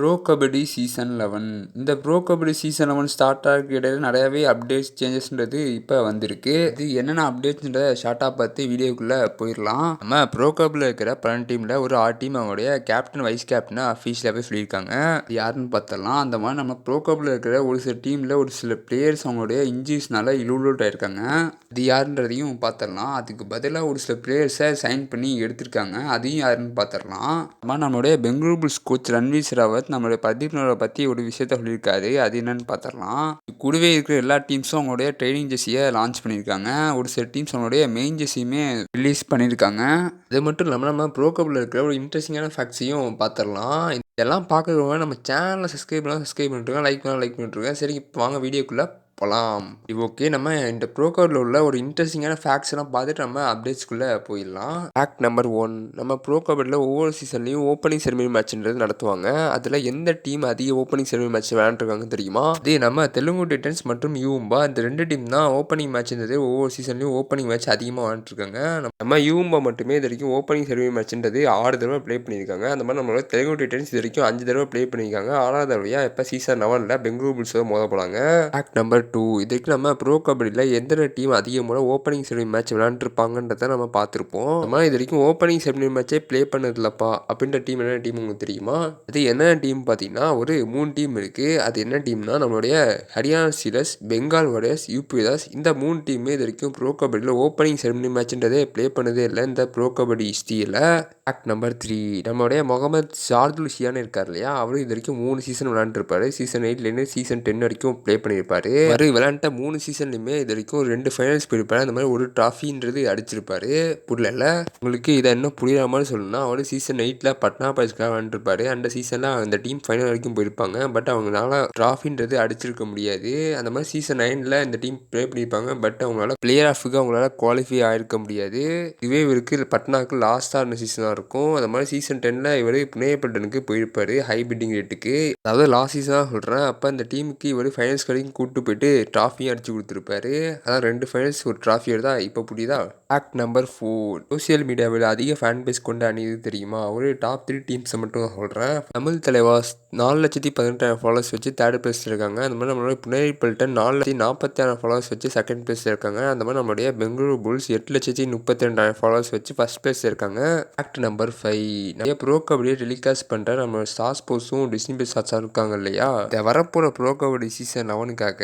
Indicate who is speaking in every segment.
Speaker 1: Bro kabaddi season eleven இந்த Pro Kabaddi season eleven start ஆகிறதுக்கு இடையில நிறையாவே அப்டேட்ஸ் சேஞ்சஸ்ன்றது இப்போ வந்திருக்கு. இது என்னென்ன அப்டேட்ஸ்ன்றத ஷார்ட்டாக பார்த்து வீடியோக்குள்ளே போயிடலாம். நம்ம ப்ரோ கபில் இருக்கிற பன்னெண்டு டீமில் ஒரு ஆறு டீம் அவங்களுடைய கேப்டன் வைஸ் கேப்டனை அஃபீஷியலாகவே சொல்லியிருக்காங்க. யாருன்னு பார்த்தலாம் அந்த மாதிரி நம்ம ப்ரோ கபில் இருக்கிற ஒரு சில டீமில் ஒரு சில பிளேயர்ஸ் அவங்களுடைய இன்ஜுரிஸ்னால இலுவுட் ஆயிருக்காங்க அது யாருன்றதையும் பார்த்துடலாம். அதுக்கு பதிலாக ஒரு சில பிளேயர்ஸை சைன் பண்ணி எடுத்திருக்காங்க. அதையும் யாருன்னு பார்த்துடலாம். நம்ம நம்மளுடைய பெங்களூர் புல்ஸ் கோச் ரன்வீர் ராவத் நம்மளுடைய பிரதீப் பற்றி ஒரு விஷயத்த சொல்லியிருக்காரு. அது என்னன்னு பார்த்துடலாம். கூடவே இருக்கிற எல்லா டீம்ஸும் அவங்களுடைய ட்ரைனிங் ஜெர்சியை லான்ச் பண்ணியிருக்காங்க. ஒரு சில டீம்ஸ் அவங்களுடைய மெயின் ஜெர்சியுமே ரிலீஸ் பண்ணியிருக்காங்க. அது மட்டும் இல்லாமல் நம்ம ப்ரோ கப்பில் இருக்கிற ஒரு இன்ட்ரெஸ்டிங்கான ஃபேக்ட்ஸையும் பார்த்துடலாம். இதெல்லாம் பார்க்குறவங்க நம்ம சேனலை சப்ஸ்கிரைப் பண்ணலாம் சப்ஸ்கிரைப் பண்ணிட்டுருக்கோம் லைக் பண்ணலாம் லைக் பண்ணிட்டுருக்கேன் சரி இப்போ வாங்க வீடியோக்குள்ளே போகலாம் இது ஓகே நம்ம இந்த ப்ரோ கார்டில் உள்ள ஒரு இன்ட்ரெஸ்டிங்கான ஃபேக்ட்ஸ் எல்லாம் பார்த்துட்டு நம்ம அப்டேட்ஸ்குள்ளே போயிடலாம். ஃபேக்ட் நம்பர் ஒன் நம்ம ப்ரோ கபடியில் ஒவ்வொரு சீசன்லையும் ஓப்பனிங் செரமனி மேட்ச்ன்றது நடத்துவாங்க. அதில் எந்த டீம் அதிக ஓப்பனிங் செரமனி மேட்ச் விளையாண்டுருக்காங்க தெரியுமா? அதே நம்ம தெலுங்கு டைட்டன்ஸ் மற்றும் யூம்பா இந்த ரெண்டு டீம் தான் ஓப்பனிங் மேட்ச்ன்றது ஒவ்வொரு சீசன்லையும் ஓப்பனிங் மேட்ச் அதிகமாக விளையாண்டுருக்காங்க. நம்ம யூம்பா மட்டுமே இது வரைக்கும் ஓப்பனிங் செரமனி மேட்ச்ன்றது ஆறு தடவை ப்ளே பண்ணியிருக்காங்க. அந்த மாதிரி நம்மளோட தெலுங்கு டைட்டன்ஸ் இது வரைக்கும் அஞ்சு தடவை ப்ளே பண்ணியிருக்காங்க. ஆறாவது தடவையாக இப்போ சீசன் லெவனில் பெங்களூர் புல்ஸோட மோத போகிறாங்க ஃபேக்ட் நம்பர் டூ இதுக்கு நம்ம ப்ரோ கபடியில் எந்தெந்த டீம் அதிக ஓப்பனிங் செரமனி மேட்ச் விளாண்டுருப்பாங்கன்றத நம்ம பார்த்துருப்போம். நம்ம இது வரைக்கும் ஓப்பனிங் செரமனி மேட்சே ப்ளே பண்ணதில்லப்பா அப்படின்ற டீம் என்ன டீம் உங்களுக்கு தெரியுமா? அது என்ன டீம் பார்த்தீங்கன்னா ஒரு மூணு டீம் இருக்குது அது என்ன டீம்னா நம்மளுடைய Haryana Steelers Bengal Warriors UP Das இந்த மூணு டீமே இது வரைக்கும் ப்ரோ கபடியில் ஓப்பனிங் செரமனி மேட்ச்ன்றதே ப்ளே பண்ணதே இல்லை. இந்த ப்ரோ கபடி ஹிஸ்டியில் ஃபேக்ட் நம்பர் த்ரீ நம்மளுடைய முகமது ஷார்துல் ஷியான் இருக்கார் இல்லையா? அவரும் இது வரைக்கும் மூணு சீசன் விளாண்டுருப்பாரு சீசன் எயிட்லேருந்து சீசன் டென் வரைக்கும் ப்ளே பண்ணியிருப்பாரு. அவர் விளாண்ட மூணு சீசன்லையுமே இது வரைக்கும் ரெண்டு ஃபைனல்ஸ் போயிருப்பாரு. அந்த மாதிரி ஒரு ட்ராஃபின்றது அடிச்சிருப்பாரு. புரியல உங்களுக்கு இதை இன்னும் புரியாத மாதிரி சொல்லணும்னா அவர் சீசன் எயிட்டில் பட்னா பாய்ஸ்க்காக விளாண்டுருப்பாரு அந்த சீசனில் அந்த டீம் ஃபைனல் வரைக்கும் போயிருப்பாங்க. பட் அவங்களால ட்ராஃபின்றது அடிச்சிருக்க முடியாது. அந்த மாதிரி சீசன் நைனில் இந்த டீம் ப்ளே பண்ணியிருப்பாங்க. பட் அவங்களால பிளேயர் ஆஃபுக்கு அவங்களால குவாலிஃபை ஆகிருக்க முடியாது. இதுவே இவருக்கு பட்னாக்கு லாஸ்ட்டாக இருந்த சீசனாக இருக்கும். அந்த மாதிரி சீசன் டென்னில் இவர் புனேபட்டனுக்கு போயிருப்பார் ஹை பிட்டிங் ரேட்டுக்கு அதாவது லாஸ்ட் சீசனாக சொல்கிறேன் அப்போ அந்த டீமுக்கு இவர் ஃபைனல்ஸ் வரைக்கும் கூப்பிட்டு போயிட்டு ட்ராஃபியும் அடிச்சு கொடுத்துருப்பாரு. அதான் ரெண்டு ஃபைனல்ஸ் ஒரு ட்ராஃபி தான் இப்போ புரியுதா? ஆக்ட் நம்பர் ஃபோர் சோசியல் மீடியாவில் அதிக ஃபேன் பேஸ் கொண்ட அணி இது தெரியுமா? ஒரு டாப் த்ரீ டீம்ஸை மட்டும் சொல்கிறேன் தமிழ் தலைவாஸ் நாலு லட்சத்தி பதினெட்டாயிரம் ஃபாலோவர்ஸ் வச்சு தேர்ட் பிளேஸ் இருக்காங்க. அந்த மாதிரி நம்மளோட புனேரி பல்டன் நாலு லட்சத்தி நாற்பத்தாயிரம் ஃபாலோவர்ஸ் வச்சு செகண்ட் பிளேஸ் இருக்காங்க. அந்த மாதிரி நம்மளுடைய பெங்களூரு புல்ஸ் எட்டு லட்சத்தி முப்பத்தி ரெண்டாயிரம் ஃபாலோவர்ஸ் வச்சு ஃபஸ்ட் பிளேஸ் இருக்காங்க. ஆக்ட் நம்பர் ஃபைவ் நிறைய ப்ரோ கபடியை டெலிகாஸ்ட் பண்ணுற நம்ம ஸ்டார் ஸ்போர்ட்ஸும் டிஸ்னி பிளஸ் ஸ்டார்ஸாக இருக்காங்க இல்லையா? இந்த வரப்போகிற ப்ரோ கபடி சீசன் லெவனுக்காக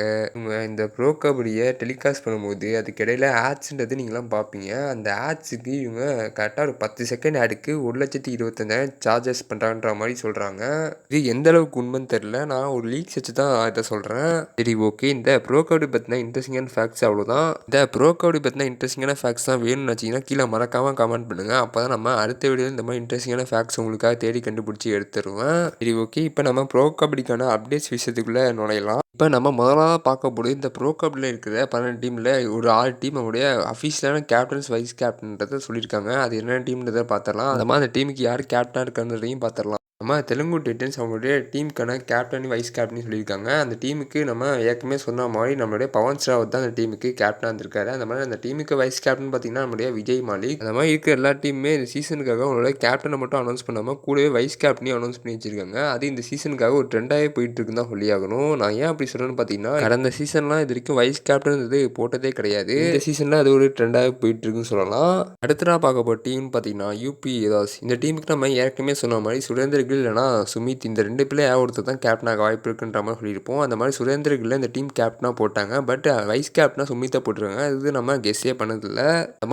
Speaker 1: இந்த ப்ரோ கபடியை டெலிகாஸ்ட் பண்ணும்போது அதுக்கிடையில் ஆட்ஸ்ன்றது நீங்களாம் பார்ப்பீங்க அந்த ஆட்ஸுக்கு இவங்க கரெக்டாக ஒரு பத்து செகண்ட் ஆடுக்கு ஒரு லட்சத்தி இருபத்தஞ்சாயிரம் சார்ஜஸ் பண்ணுறான்ற மாதிரி சொல்கிறாங்க இது எந்த அளவுக்கு உண்மைன்னு தெரில நான் ஒரு லீக்ஸ் வச்சு தான் இதை சொல்கிறேன் சரி ஓகே இந்த ப்ரோ கபடி பற்றின இன்ட்ரெஸ்டிங்கான ஃபேக்ட்ஸ் அவ்வளோதான் இந்த ப்ரோ கபடி பற்றின இன்ட்ரெஸ்டிங்கான ஃபேக்ட்ஸ் தான் வேணும்னு வச்சிங்கன்னா கீழே மறக்காமல் கமெண்ட் பண்ணுங்கள் அப்போ தான் நம்ம அடுத்த வீடியோவில் இந்த மாதிரி இன்ட்ரெஸ்டிங்கான ஃபேக்ட்ஸ் உங்களுக்காக தேடி கண்டுபிடிச்சி எடுத்துருவேன். சரி ஓகே இப்போ நம்ம ப்ரோ கபடிக்கான அப்டேட்ஸ் விஷயத்துக்குள்ளே நுழையலாம். இப்போ நம்ம முதலாக பார்க்க இந்த ப்ரோ கப்பில் இருக்கிற பன்னெண்டு டீமில் ஒரு ஆறு டீம் அவருடைய அஃபீஷியலான கேப்டன்ஸ் வைஸ் கேப்டன்றதை சொல்லியிருக்காங்க. அது என்னென்ன டீம்ன்றதை பார்த்துடலாம். அந்த மாதிரி அந்த டீமுக்கு யார் கேப்டனாக இருக்கான்றதையும் பார்த்துடலாம். நம்ம தெலுங்கு டைட்டன்ஸ் அவங்களுடைய டீமுக்கான கேப்டன் வைஸ் கேப்டன் சொல்லியிருக்காங்க. அந்த டீமுக்கு நம்ம ஏற்கனவே சொன்ன மாதிரி நம்மளுடைய பவன் ஸ்ராவத் தான் அந்த டீமுக்கு கேப்டனாக இருந்திருக்காரு. அந்த மாதிரி அந்த டீமுக்கு வைஸ் கேப்டன் பார்த்தீங்கன்னா நம்மளுடைய விஜய் மாலிக். அந்த மாதிரி இருக்கிற எல்லா டீமுமே இந்த சீசனுக்காக அவங்களோட கேப்டனை மட்டும் அனௌன்ஸ் பண்ணாமல் கூடவே வைஸ் கேப்டனையும் அனௌன்ஸ் பண்ணி வச்சிருக்காங்க. அது இந்த சீசனுக்காக ஒரு ட்ரெண்டாகவே போயிட்டு இருக்குன்னு தான் சொல்லியாகணும் நான் ஏன் அப்படி சொல்கிறேன்னு பார்த்தீங்கன்னா கடந்த சீசன்லாம் இது வரைக்கும் வைஸ் கேப்டன் இது போட்டதே கிடையாது. இந்த சீசனில் அது ஒரு ட்ரெண்டாகவே போயிட்டு இருக்குன்னு சொல்லலாம். அடுத்ததாக பார்க்க போகிற டீம் பார்த்தீங்கன்னா யூபி ஏதாஸ் இந்த டீமுக்கு நம்ம ஏற்கனவே சொன்ன மாதிரி சுரேந்தர் சுரேந்திரகில் இல்லைனா சுமித் இந்த ரெண்டு பிள்ளை ஒருத்தர் தான் கேப்டனாக வாய்ப்பு இருக்குன்ற மாதிரி சொல்லியிருப்போம். அந்த மாதிரி சுரேந்தர் இந்த டீம் கேப்டனாக போட்டாங்க. பட் வைஸ் கேப்டனாக சுமித்தை போட்டிருக்காங்க. இது நம்ம கெஸ்ஸே பண்ணதில்லை.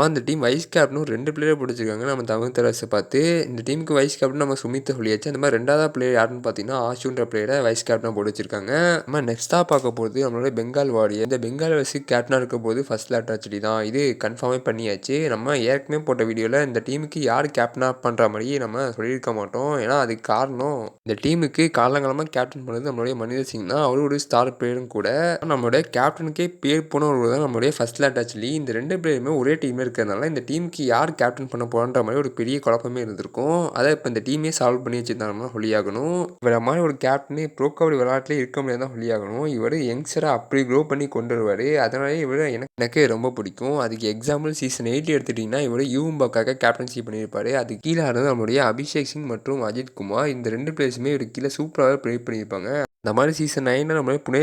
Speaker 1: அந்த டீம் வைஸ் கேப்டனும் ரெண்டு பிளேயர் பிடிச்சிருக்காங்க. நம்ம தமிழ் தரசை பார்த்து இந்த டீமுக்கு வைஸ் கேப்டன் நம்ம சுமித்தை சொல்லியாச்சு. அந்த மாதிரி ரெண்டாவது பிளேயர் யாருன்னு பார்த்தீங்கன்னா ஆஷுன்ற பிளேயரை வைஸ் கேப்டனாக போட்டு வச்சிருக்காங்க. நம்ம நெக்ஸ்ட்டாக பார்க்க போகிறது நம்மளோட பெங்கால் வாடியை இந்த பெங்கால் வயசு கேப்டனாக இருக்க போது ஃபர்ஸ்ட் லேட்டர் தான். இது கன்ஃபார்மே பண்ணியாச்சு. நம்ம ஏற்கனவே போட்ட வீடியோவில் இந்த டீமுக்கு யார் கேப்டனாக பண்ணுற மாதிரி நம்ம சொல்லியிருக்க மாட்டோம். ஏன்னா அதுக்கு காரணம் இந்த டீமுக்கு காலங்காலமாக கேப்டன் பண்ணது நம்மளுடைய மனிதர் சிங் தான். அவரு ஒரு ஸ்டார் பிளேயரும் கூட. நம்மளுடைய கேப்டனுக்கே பேர் போனவர் தான் நம்மளுடைய ஃபர்ஸ்ட் லேட் ஆக்சுவலி இந்த ரெண்டு பிளேயருமே ஒரே டீமே இருக்கிறதுனால இந்த டீமுக்கு யார் கேப்டன் பண்ண போகிறான்ற மாதிரி ஒரு பெரிய குழப்பமே இருந்திருக்கும். அதை இப்போ இந்த டீமே சால்வ் பண்ணி வச்சிருந்தாங்கன்னா சொல்லியாகணும் இவர மாதிரி ஒரு கேப்டனே ப்ரோ கபடி விளையாட்டுலேயே இருக்க முடியாது தான் சொல்லியாகணும் இவர் யங்ஸ்டராக அப்படி க்ரோ பண்ணி கொண்டு வருவார் அதனாலே இவர் எனக்கு எனக்கு ரொம்ப பிடிக்கும். அதுக்கு எக்ஸாம்பிள் சீசன் எயிட் எடுத்துட்டிங்கன்னா இவர் யூம்பாக்காக கேப்டன்சி பண்ணியிருப்பார். அது கீழே இருந்தது நம்மளுடைய அபிஷேக் சிங் மற்றும் அஜித் குமார். இந்த ரெண்டு பிளேயர்ஸுமே ஒரு கீழே சூப்பராகவே ப்ளே பண்ணியிருப்பாங்க. இந்த மாதிரி சீசன் நைனில் நம்மளே புனே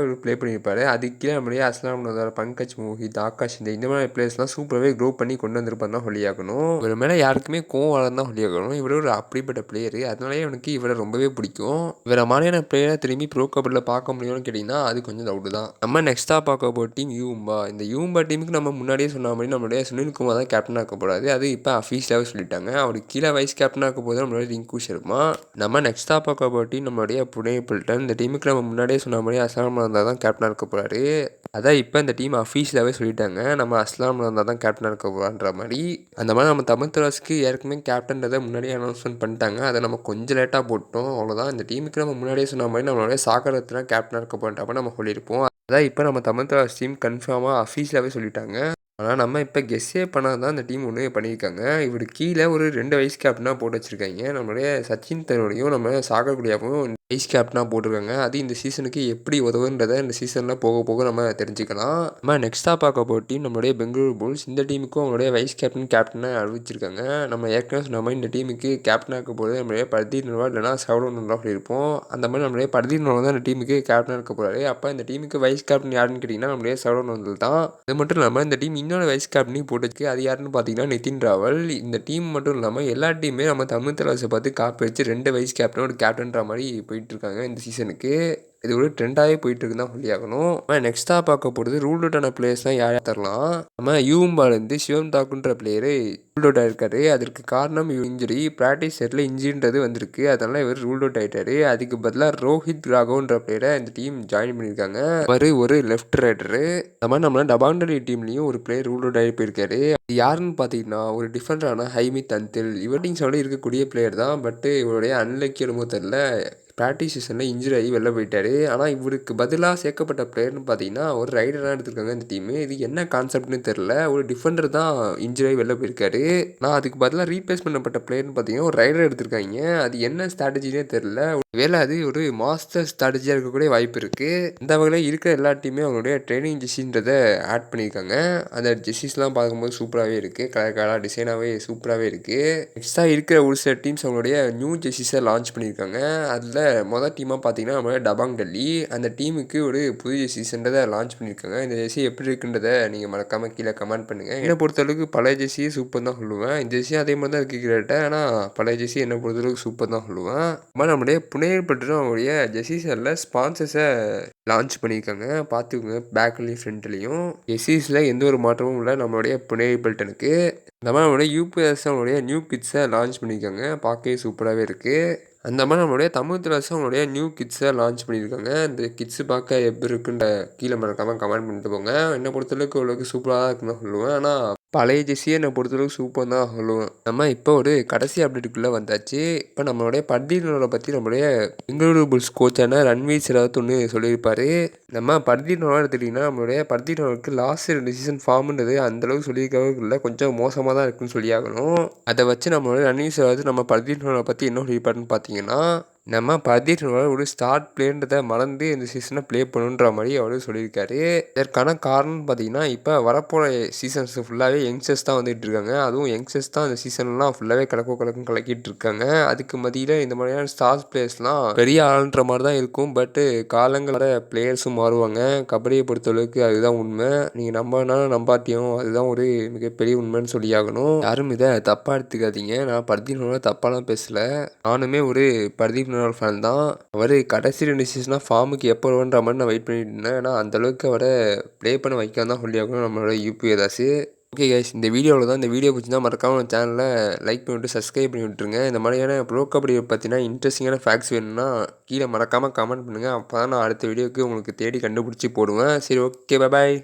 Speaker 1: ஒரு ப்ளே பண்ணியிருப்பாரு. அதுக்கே கீழே நம்மளே அஸ்லாம் நதார் பங்கஜ் மோஹித் ஆகாஷ் இந்த இந்த மாதிரி பிளேஸ்லாம் சூப்பராகவே க்ரோ பண்ணி கொண்டு வந்திருப்பார் தான் சொல்லியாகணும் இவர் மேலே யாருக்குமே கோவம் வளர்ந்து தான் சொல்லியாகணும் இவர் ஒரு அப்படிப்பட்ட பிளேயர் அதனாலே எனக்கு இவரை ரொம்பவே பிடிக்கும். இவரை மாதிரியான பிளேயரை திரும்பி ப்ரோ கபடியில் பார்க்க முடியும்னு கேட்டிங்கன்னா அது கொஞ்சம் டவுட்டு தான். நம்ம நெக்ஸ்ட்டாக பார்க்க போகிற டீம் யூம்பா. இந்த யூம்பா டீமுக்கு நம்ம முன்னாடியே சொன்ன மாதிரி நம்மளுடைய சுனில்குமார் தான் கேப்டன் ஆக்க போகிறாரு அது இப்போ அஃபீஷியலாகவே சொல்லிட்டாங்க. அவருக்கு கீழே வைஸ் கேப்டன் ஆக்க போது நம்மளுடைய ரிங்கு சர்மா நம்ம நெக்ஸ்ட்டாக பார்க்க போகிற டீம் நம்மளுடைய புனே அதாவது இந்த டீமுக்கு நம்ம முன்னாடியே சொன்ன மாதிரி அஸ்லாம் இருந்தால் தான் கேப்டனாக இருக்க போகிறாரு அதான் இப்போ இந்த டீம் அஃபீஷியலாகவே சொல்லிட்டாங்க. நம்ம அஸ்லாம் இருந்தால் தான் கேப்டனாக இருக்க போகிறான்ற மாதிரி. அந்த மாதிரி நம்ம தமிழ் தராசுக்கு ஏற்கனவே கேப்டன்றதை முன்னாடியே அனௌன்ஸ்மெண்ட் பண்ணிட்டாங்க. அதை நம்ம கொஞ்சம் லேட்டாக போட்டோம். அவ்வளோதான் இந்த டீமுக்கு நம்ம முன்னாடியே சொன்ன மாதிரி நம்மளுடைய சாக்கரத்தில் கேப்டனாக இருக்க போகிறப்ப நம்ம சொல்லியிருப்போம். அதான் இப்போ நம்ம தமிழ் தராஸ் டீம் கன்ஃபார்மாக அஃபீஷியலாகவே சொல்லிட்டாங்க. ஆனால் நம்ம இப்போ கெஸ்ஸே பண்ணால் தான் அந்த டீம் ஒன்று பண்ணியிருக்காங்க. இவர் கீழே ஒரு ரெண்டு வைஸ் கேப்டனாக போட்டு வச்சுருக்காங்க. நம்மளுடைய சச்சின் தன்னுடையும் நம்ம சாகர் குடியாவும் வைஸ் கேப்டனாக போட்டிருக்காங்க. அது இந்த சீசனுக்கு எப்படி உதவுன்றதை இந்த சீசனில் போக போக நம்ம தெரிஞ்சுக்கலாம். நம்ம நெக்ஸ்ட்டாக பார்க்க போகிற டீம் நம்மளுடைய பெங்களூரு புல்ஸ். இந்த டீமுக்கும் அவங்களுடைய வைஸ் கேப்டன் கேப்டனை அறிவிச்சிருக்காங்க. நம்ம ஏற்கனவே சொன்ன மாதிரி இந்த டீமுக்கு கேப்டனாக இருக்க போது நம்மளுடைய பர்தீப் நர்வா இல்லைனா சவுடன் நர்வா சொல்லியிருப்போம் அந்த மாதிரி நம்மளுடைய பர்தீப் நர்வா தான் இந்த டீமுக்கு கேப்டனாக இருக்க போகிறாரு அப்போ இந்த டீமுக்கு வைஸ் கேப்டன் யாருன்னு கேட்டிங்கன்னா நம்மளுடைய சவுடன் வந்தல் தான். அது மட்டும் இல்லாமல் இந்த டீம் இன்னொரு வைஸ் கேப்டனையும் போட்டுருக்கு. அது யாருன்னு பார்த்தீங்கன்னா நிதின் ராவல். இந்த டீம் மட்டும் இல்லாமல் எல்லா டீமுமே நம்ம தமிழ் தலைவசை பார்த்து காப்பி வச்சு ரெண்டு வைஸ் கேப்டன் ஒரு கேப்டன்ற மாதிரி போயிட்டுருக்காங்க இந்த சீசனுக்கு இது ஒரு ட்ரெண்டாகவே போயிட்டு இருக்குன்னு தான் சொல்லியாகணும். நெக்ஸ்ட்டாக பார்க்க போகிறது ரூல் அவுட்டான பிளேயர்ஸ் தான் யார் தரலாம்? நம்ம யூம்பாலேருந்து சிவம் தாக்குன்ற பிளேயரு ரூல் அவுட் ஆயிருக்காரு அதற்கு காரணம் இன்ஜுரி ப்ராக்டிஸ் செட்டில் இன்ஜுரின்றது வந்திருக்கு. அதனால இவர் ரூல் அவுட் ஆகிட்டாரு அதுக்கு பதிலாக ரோஹித் ராகவ்ன்ற பிளேயரை இந்த டீம் ஜாயின் பண்ணியிருக்காங்க. அவர் ஒரு லெஃப்ட் ரைடரு அந்த மாதிரி நம்மள டபாண்டரி டீம்லேயும் ஒரு பிளேயர் ரூல் அவுட் ஆகி போயிருக்காரு. யாருன்னு பார்த்தீங்கன்னா ஒரு டிஃபெண்டரான ஹைமித் அந்தில் இவர் டீம்ஸோட இருக்கக்கூடிய பிளேயர் தான். பட்டு இவருடைய அன்லக்கி என்னமோ தெரில ப்ராக்டிஸ் செஷனில் இன்ஜுரி ஆகி வெளில போயிட்டார். ஆனால் இவருக்கு பதிலாக சேர்க்கப்பட்ட பிளேயர்னு பார்த்தீங்கன்னா ஒரு ரைடராக எடுத்திருக்காங்க இந்த டீமு இது என்ன கான்செப்ட்னு தெரில ஒரு டிஃபெண்டர் தான் இன்ஜுரி ஆகி வெளில போயிருக்காரு. நான் அதுக்கு பதிலாக ரீப்ளேஸ் பண்ணப்பட்ட பிளேயர்னு பார்த்தீங்கன்னா ஒரு ரைடர் எடுத்திருக்காங்க. அது என்ன ஸ்ட்ராட்டஜினே தெரில வேலை அது ஒரு மாஸ்டர் ஸ்ட்ராட்டஜியாக இருக்கக்கூடிய வாய்ப்பு இருக்குது இந்த வகையில் இருக்கிற எல்லா டீமே அவங்களுடைய ட்ரைனிங் ஜெஸ்ஸின்றதை ஆட் பண்ணியிருக்காங்க. அந்த ஜெஸ்ஸிஸ்லாம் பார்க்கும்போது சூப்பராகவே இருக்குது கலர் கலராக டிசைனாகவே சூப்பராகவே இருக்குது எக்ஸ்ட்ரா இருக்கிற ஒரு சில டீம்ஸ் அவங்களுடைய நியூ ஜெஸ்ஸிஸை லான்ச் பண்ணியிருக்காங்க. அதில் மொதல் டீமாக பார்த்தீங்கன்னா நம்ம டபாங் டெல்லி அந்த டீமுக்கு ஒரு புது சீசன்றதை லான்ச் பண்ணியிருக்காங்க இந்த ஜெர்சி எப்படி இருக்குன்றதை நீங்கள் மறக்காமல் கீழே கமெண்ட் பண்ணுங்கள் என்னை பொறுத்தளவுக்கு பழைய ஜெர்சியே சூப்பர் தான் சொல்லுவேன். இந்த ஜெர்சி அதே மாதிரி தான் இருக்குது கிட்ட ஆனால் பழைய ஜெர்சி என்னை பொறுத்தளவுக்கு சூப்பர் தான் சொல்லுவேன். அம்மா நம்மளுடைய புனேர் பட்டும் அவங்களுடைய ஜெர்சிஸரில் ஸ்பான்சர்ஸை லான்ச் பண்ணியிருக்காங்க. பார்த்துக்கோங்க பேக்லேயும் ஃப்ரண்ட்லேயும் ஜெர்சிஸில் எந்த ஒரு மாற்றமும் இல்லை நம்மளுடைய புனே பெல்டனுக்கு இந்த மாதிரி நம்மளுடைய யூபிஎஸ் அவங்களுடைய நியூ கிட்ஸை லான்ச் பண்ணியிருக்காங்க. பார்க்கவே சூப்பராகவே இருக்குது அந்த மாதிரி நம்மளுடைய தமிழ் திராசம் அவங்களுடைய நியூ கிட்ஸை லான்ச் பண்ணியிருக்காங்க. அந்த கிட்ஸு பார்க்க எப்படி இருக்குன்ற கீழே மறக்காமல் கமெண்ட் பண்ணிட்டு போங்க. என்னை பொறுத்தளவுக்கு அவ்வளோக்கு சூப்பராக தான் இருக்குன்னு தான் சொல்லுவேன். ஆனால் பழைய ஜெஸ்ஸியை என்னை பொறுத்தளவுக்கு சூப்பர் தான் சொல்லுவேன். நம்ம இப்போ ஒரு கடைசி அப்டேட்டுக்குள்ளே வந்தாச்சு. இப்போ நம்மளுடைய பர்தீனோட பற்றி நம்மளுடைய பெங்களூரு புல்ஸ் கோச்சான ரன்வீர் சிராவத் ஒன்று சொல்லியிருப்பார். நம்ம பர்தீனோட எடுத்துட்டிங்கன்னா நம்மளுடைய பர்தீனோருக்கு லாஸ்ட் ரெண்டு சீசன் ஃபார்ம்ன்றது அந்தளவுக்கு சொல்லியிருக்கவே இல்லை. கொஞ்சம் மோசமாக தான் இருக்குன்னு சொல்லியாகணும். அதை வச்சு நம்மளுடைய ரன்வீர் சிராவத் நம்ம பர்தீனோட பற்றி என்ன சொல்லியிருப்பாருன்னு பார்த்தீங்கன்னா நம்ம பர்தீப் ஒரு ஸ்டார்ட் பிளேன்றதை மறந்து இந்த சீசனை ப்ளே பண்ணுன்ற மாதிரி அவர் சொல்லியிருக்காரு. இதற்கான காரணம் பார்த்தீங்கன்னா இப்போ வரப்போகிற சீசன்ஸ் ஃபுல்லாகவே யங்ஸ்டர்ஸ் தான் வந்துட்டு இருக்காங்க. அதுவும் யங்ஸ்டர்ஸ் தான் அந்த சீசன்லாம் ஃபுல்லாகவே கலக்கோ கலக்கம் கலக்கிட்டு இருக்காங்க. அதுக்கு மத்தியில் இந்த மாதிரியான ஸ்டார்ஸ் பிளேயர்ஸ்லாம் பெரிய ஆளுன்ற மாதிரி தான் இருக்கும். பட்டு காலங்களோட பிளேயர்ஸும் மாறுவாங்க. கபடியை பொறுத்தளவுக்கு அதுதான் உண்மை. நீங்கள் நம்பினாலும் நம்பாட்டியும் அதுதான் ஒரு மிகப்பெரிய உண்மைன்னு சொல்லி ஆகணும் யாரும் இதை தப்பாக எடுத்துக்காதீங்க. நான் பர்தீனோட தப்பாலாம் பேசலை. நானுமே ஒரு பர்தீப் ஒரு ஃபேன் தான். அவர் கடைசி ரெண்டு சீசனாக ஃபார்முக்கு எப்போ வருன்ற மாதிரி நான் வெயிட் பண்ணிட்டு இருந்தேன். ஏன்னா அந்தளவுக்கு அவரை ப்ளே பண்ண வைக்காம தான் சொல்லியாகணும் நம்மளோட யூபி தாஸ் ஓகே கைஸ் இந்த வீடியோவில் தான் இந்த வீடியோ பிடிச்சிருந்தா மறக்காம சேனலில் லைக் பண்ணிவிட்டு சப்ஸ்கிரைப் பண்ணி விட்டுருங்க. இந்த மாதிரியான ப்ரோ கபடி பார்த்தீங்கன்னா இன்ட்ரெஸ்டிங்கான ஃபேக்ட்ஸ் வேணும்னா கீழே மறக்காமல் கமெண்ட் பண்ணுங்கள் அப்போ தான் நான் அடுத்த வீடியோக்கு உங்களுக்கு தேடி கண்டுபிடிச்சி போடுவேன். சரி ஓகே பாய்